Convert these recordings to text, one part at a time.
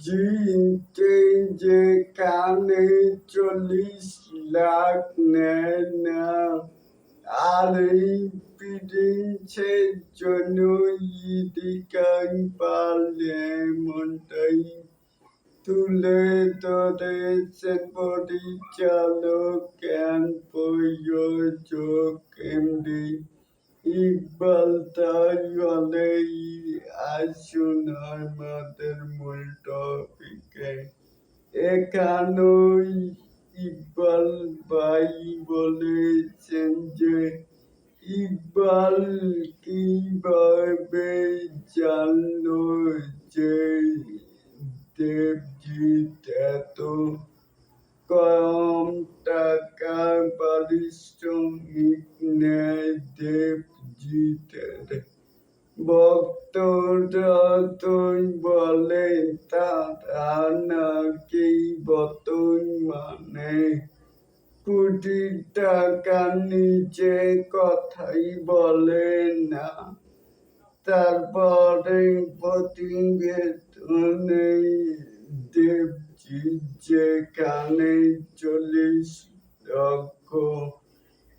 জিনতে যে কানে চল্লিশ লাখ নেয় না আর এই পিডিংসের জন্য ইদিকান পারলে মনটাই তুলে ধরেছেন পরিচালক জ্ঞান প্রয়োজক এমডি ইকবাল বলেই আসুন আমাদের মূল টপিকে এখানেই ইকবাল ভাই বলেছেন যে, ইকবাল কীভাবে জানলো যে দেবজিৎ এত কম টাকা পারিশ্রমিক তুই বলে তারা নাকি মানে? কোটি টাকার নিচে কথাই বলে না। তারপরে প্রতিবেদনে দেবজিৎ যেখানে চল্লিশ লক্ষ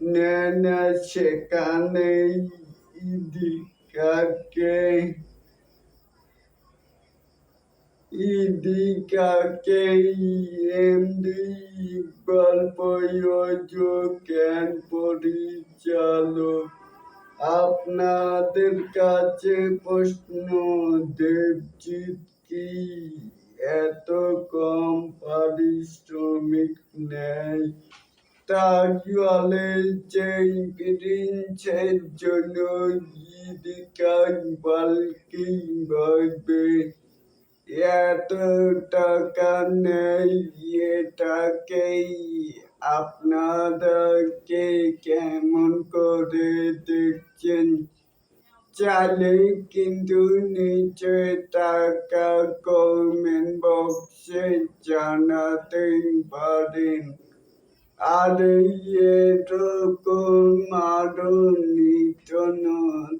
নেন সেখানে ইদিকাকে ইদিকাকে এমডি ইকবাল প্রয়োজক জ্ঞান পরিচালক আপনাদের কাছে প্রশ্ন, দেবজিৎ কি এত কম পারিশ্রমিক নেয়? তাহলে যে প্রিন্সের জন্য ঈদিকা বালকি ভাবে এত টাকা নেই, এটাকেই আপনাদেরকে কেমন করে দেখছেন? চাইলে কিন্তু নিচে টাকা কমেন্ট বক্সে জানাতে পারেন। আর এরকম আরও নিত্য